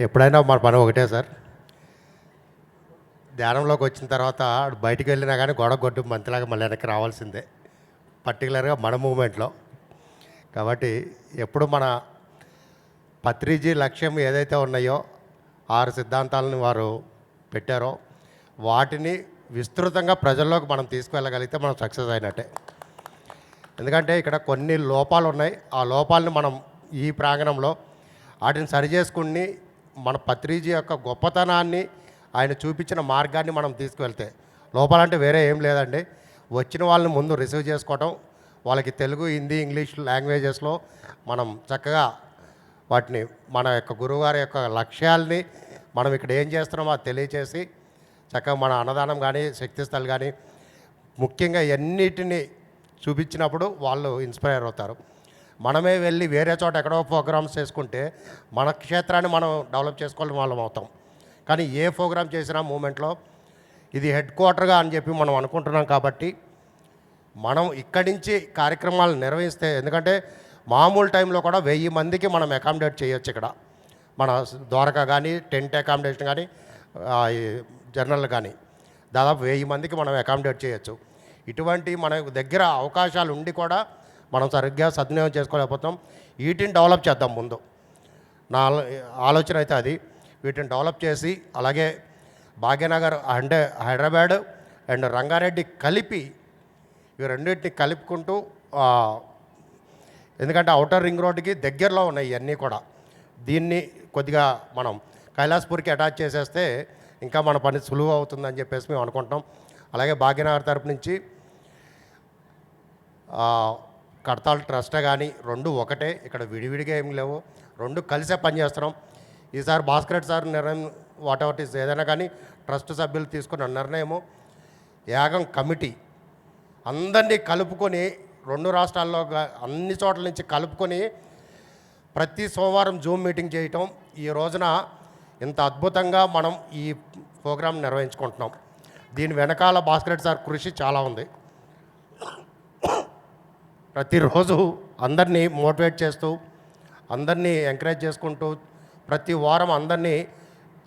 ఎప్పుడైనా మన పని ఒకటే సార్. ధ్యానంలోకి వచ్చిన తర్వాత బయటికి వెళ్ళినా కానీ గొడవ గొడ్డు మంత్రిలాగా మళ్ళీ వెనక్కి రావాల్సిందే. పర్టికులర్గా మన మూమెంట్లో. కాబట్టి ఎప్పుడు మన పత్రిజీ లక్ష్యం ఏదైతే ఉన్నాయో ఆరు సిద్ధాంతాలను వారు పెట్టారో వాటిని విస్తృతంగా ప్రజల్లోకి మనం తీసుకువెళ్ళగలిగితే మనం సక్సెస్ అయినట్టే. ఎందుకంటే ఇక్కడ కొన్ని లోపాలు ఉన్నాయి ఆ లోపాలను మనం ఈ ప్రాంగణంలో వాటిని సరిచేసుకుని మన పత్రిజీ యొక్క గొప్పతనాన్ని ఆయన చూపించిన మార్గాన్ని మనం తీసుకువెళ్తే లోపాలంటే వేరే ఏం లేదండి. వచ్చిన వాళ్ళని ముందు రిసీవ్ చేసుకోవటం వాళ్ళకి తెలుగు హిందీ ఇంగ్లీష్ లాంగ్వేజెస్లో మనం చక్కగా వాటిని మన యొక్క గురువుగారి యొక్క లక్ష్యాల్ని మనం ఇక్కడ ఏం చేస్తున్నామో అది తెలియచేసి చక్కగా మన అన్నదానం కానీ శక్తిస్థలు కానీ ముఖ్యంగా ఎన్నిటిని చూపించినప్పుడు వాళ్ళు ఇన్స్పైర్ అవుతారు. మనమే వెళ్ళి వేరే చోట ఎక్కడో ప్రోగ్రామ్స్ చేసుకుంటే మన క్షేత్రాన్ని మనం డెవలప్ చేసుకోవాలి వాళ్ళం అవుతాం. కానీ ఏ ప్రోగ్రామ్ చేసినా మూమెంట్లో ఇది హెడ్ క్వార్టర్గా అని చెప్పి మనం అనుకుంటున్నాం కాబట్టి మనం ఇక్కడి నుంచి కార్యక్రమాలు నిర్వహిస్తే ఎందుకంటే మామూలు టైంలో కూడా వెయ్యి మందికి మనం అకామిడేట్ చేయొచ్చు ఇక్కడ. మన ద్వారకా కానీ టెంట్ అకామిడేషన్ కానీ జర్నల్ కానీ దాదాపు వెయ్యి మందికి మనం అకామిడేట్ చేయొచ్చు. ఇటువంటి మన దగ్గర అవకాశాలు ఉండి కూడా మనం సరిగ్గా సద్వినియోగం చేసుకోలేకపోతాం వీటిని డెవలప్ చేద్దాం ముందు. నా ఆలోచన అయితే అది. వీటిని డెవలప్ చేసి అలాగే భాగ్యనగర్ అంటే హైదరాబాద్ అండ్ రంగారెడ్డి కలిపి ఇవి రెండింటిని కలుపుకుంటూ ఎందుకంటే అవుటర్ రింగ్ రోడ్డుకి దగ్గరలో ఉన్నాయి ఇవన్నీ కూడా. దీన్ని కొద్దిగా మనం కైలాస్పూర్కి అటాచ్ చేసేస్తే ఇంకా మన పని సులువు అవుతుందని చెప్పేసి మేము అనుకుంటాం అలాగే భాగ్యనగర్ తరపు నుంచి కడతాల్ ట్రస్ట్ కానీ రెండు ఒకటే. ఇక్కడ విడివిడిగా ఏం లేవు. రెండు కలిసే పనిచేస్తున్నాం ఈసారి భాస్కర్ సార్ నిర్ణయం వాట్ ఎవర్ ఇస్ ఏదైనా కానీ ట్రస్ట్ సభ్యులు తీసుకున్న నిర్ణయము యాగం కమిటీ అందరినీ కలుపుకొని రెండు రాష్ట్రాల్లో అన్ని చోట్ల నుంచి కలుపుకొని ప్రతి సోమవారం జూమ్ మీటింగ్ చేయటం. ఈ రోజున ఇంత అద్భుతంగా మనం ఈ ప్రోగ్రాం నిర్వహించుకుంటున్నాం. దీని వెనకాల భాస్కర్ సార్ కృషి చాలా ఉంది. ప్రతిరోజు అందరినీ మోటివేట్ చేస్తూ అందరినీ ఎంకరేజ్ చేసుకుంటూ ప్రతి వారం అందరినీ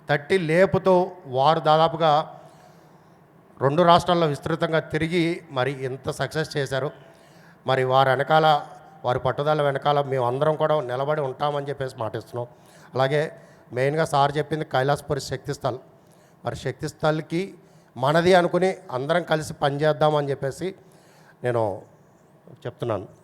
తట్టి లేపుతో వారు దాదాపుగా రెండు రాష్ట్రాల్లో విస్తృతంగా తిరిగి మరి ఇంత సక్సెస్ చేశారు. మరి వారి వెనకాల వారి పట్టుదల వెనకాల మేము అందరం కూడా నిలబడి ఉంటామని చెప్పేసి మాటిస్తున్నాం. అలాగే మెయిన్గా సార్ చెప్పింది కైలాసపురి శక్తిస్థల్ మరి శక్తిస్థల్కి మనది అనుకుని అందరం కలిసి పనిచేద్దామని చెప్పేసి నేను చెప్తున్నాను.